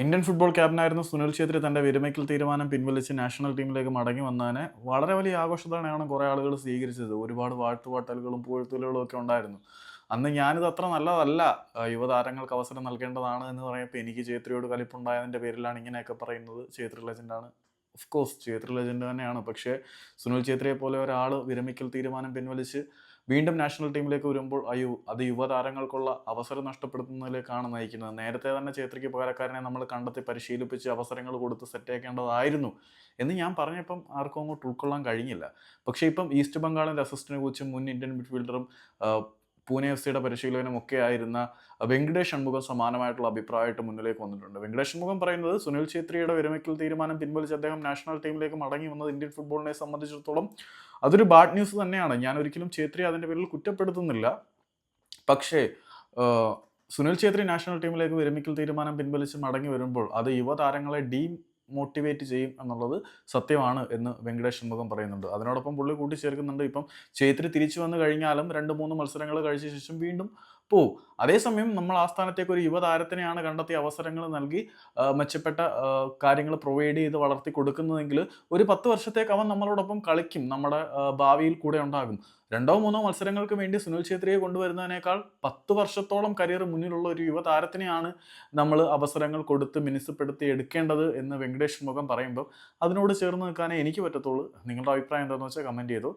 Indian football ക്യാപ്റ്റനായിരുന്ന സുനിൽ ഛേത്രി തന്റെ വിരമിക്കൽ തീരുമാനം പിൻവലിച്ച് നാഷണൽ ടീമിലേക്ക് മടങ്ങി വന്നതിനെ വളരെ വലിയ ആഘോഷത്തോടെയാണ് കുറേ ആളുകൾ സ്വീകരിച്ചത്. ഒരുപാട് വാട്ടുപാട്ടലുകളും പൂഴ്ത്തലുകളും ഒക്കെ ഉണ്ടായിരുന്നു. അന്ന് ഞാനിത് അത്ര നല്ലതല്ല. യുവതാരങ്ങൾക്ക് അവസരം നൽകേണ്ടതാണ് എന്ന് പറയുമ്പോൾ എനിക്ക് ഛേത്രിയോട് കലിപ്പുണ്ടായതിന്റെ പേരിലാണ് ഇങ്ങനെയൊക്കെ പറയുന്നത്. ഛേത്രി ലെജൻഡാണ് ഓഫ് കോഴ്സ് ഛേത്രി ലെജൻഡ് തന്നെയാണ്. പക്ഷേ സുനിൽ ഛേത്രിയെ പോലെ ഒരാൾ വിരമിക്കൽ തീരുമാനം പിൻവലിച്ച് വീണ്ടും നാഷണൽ ടീമിലേക്ക് വരുമ്പോൾ അയ്യോ അത് യുവതാരങ്ങൾക്കുള്ള അവസരം നഷ്ടപ്പെടുത്തുന്നതിലേക്കാണ് നയിക്കുന്നത്. നേരത്തെ തന്നെ ഛേത്രിക്ക് പകരക്കാരനെ നമ്മൾ കണ്ടെത്തി പരിശീലിപ്പിച്ച് അവസരങ്ങൾ കൊടുത്ത് സെറ്റാക്കേണ്ടതായിരുന്നു എന്ന് ഞാൻ പറഞ്ഞപ്പം ആർക്കും അങ്ങോട്ട് ഉൾക്കൊള്ളാൻ കഴിഞ്ഞില്ല. പക്ഷേ ഇപ്പം ഈസ്റ്റ് ബംഗാളിന്റെ അസിസ്റ്റന്റ് കോച്ചും മുൻ ഇന്ത്യൻ മിഡ്ഫീൽഡറും പൂനെ എഫ് സിയുടെ പരിശീലകനും ഒക്കെ ആയിരുന്ന വെങ്കടേഷ് ഷൺമുഖം സമാനമായിട്ടുള്ള അഭിപ്രായമായിട്ട് മുന്നിലേക്ക് വന്നിട്ടുണ്ട്. വെങ്കടേഷ് ഷൺമുഖം പറയുന്നത് സുനിൽ ഛേത്രിയുടെ വിരമിക്കൽ തീരുമാനം പിൻവലിച്ച് അദ്ദേഹം നാഷണൽ ടീമിലേക്ക് മടങ്ങി വന്നത് ഇന്ത്യൻ ഫുട്ബോളിനെ സംബന്ധിച്ചിടത്തോളം അതൊരു ബാഡ് ന്യൂസ് തന്നെയാണ്. ഞാൻ ഒരിക്കലും ഛേത്രി അതിന്റെ പേരിൽ കുറ്റപ്പെടുത്തുന്നില്ല. പക്ഷേ സുനിൽ ഛേത്രി നാഷണൽ ടീമിലേക്ക് വിരമിക്കൽ തീരുമാനം പിൻവലിച്ച് മടങ്ങി വരുമ്പോൾ അത് യുവതാരങ്ങളെ ഡീ മോട്ടിവേറ്റ് ചെയ്യും എന്നുള്ളത് സത്യമാണ് എന്ന് വെങ്കടേഷ് ഷൺമുഖം പറയുന്നുണ്ട്. അതിനോടൊപ്പം പുള്ളി കൂട്ടിച്ചേർക്കുന്നുണ്ട്. ഇപ്പം ചേത്രി തിരിച്ചു വന്നു കഴിഞ്ഞാലും രണ്ട് മൂന്ന് മത്സരങ്ങൾ കഴിച്ച ശേഷം വീണ്ടും പോവും അതേസമയം നമ്മൾ ആ സ്ഥാനത്തേക്ക് ഒരു യുവതാരത്തിനെയാണ് കണ്ടെത്തിയ അവസരങ്ങൾ നൽകി മെച്ചപ്പെട്ട കാര്യങ്ങൾ പ്രൊവൈഡ് ചെയ്ത് വളർത്തി കൊടുക്കുന്നതെങ്കിൽ ഒരു പത്ത് വർഷത്തേക്ക് അവൻ നമ്മളോടൊപ്പം കളിക്കും നമ്മുടെ ഭാവിയിൽ കൂടെ ഉണ്ടാകും. രണ്ടോ മൂന്നോ മത്സരങ്ങൾക്ക് വേണ്ടി സുനിൽ ഛേത്രിയെ കൊണ്ടുവരുന്നതിനേക്കാൾ പത്ത് വർഷത്തോളം കരിയർ മുന്നിലുള്ള ഒരു യുവതാരത്തിനെയാണ് നമ്മൾ അവസരങ്ങൾ കൊടുത്ത് മിനുസപ്പെടുത്തി എടുക്കേണ്ടത് എന്ന് വെങ്കടേഷ് മുഖം പറയുമ്പോൾ അതിനോട് ചേർന്ന് നിൽക്കാനേ എനിക്ക് പറ്റത്തുള്ളൂ. നിങ്ങളുടെ അഭിപ്രായം എന്താണെന്ന് വെച്ചാൽ കമന്റ് ചെയ്തു.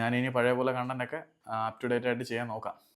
ഞാൻ ഇനി പഴയ പോലെ കണ്ടന്റൊക്കെ അപ് ടു ഡേറ്റ് ആയിട്ട് ചെയ്യാൻ നോക്കാം.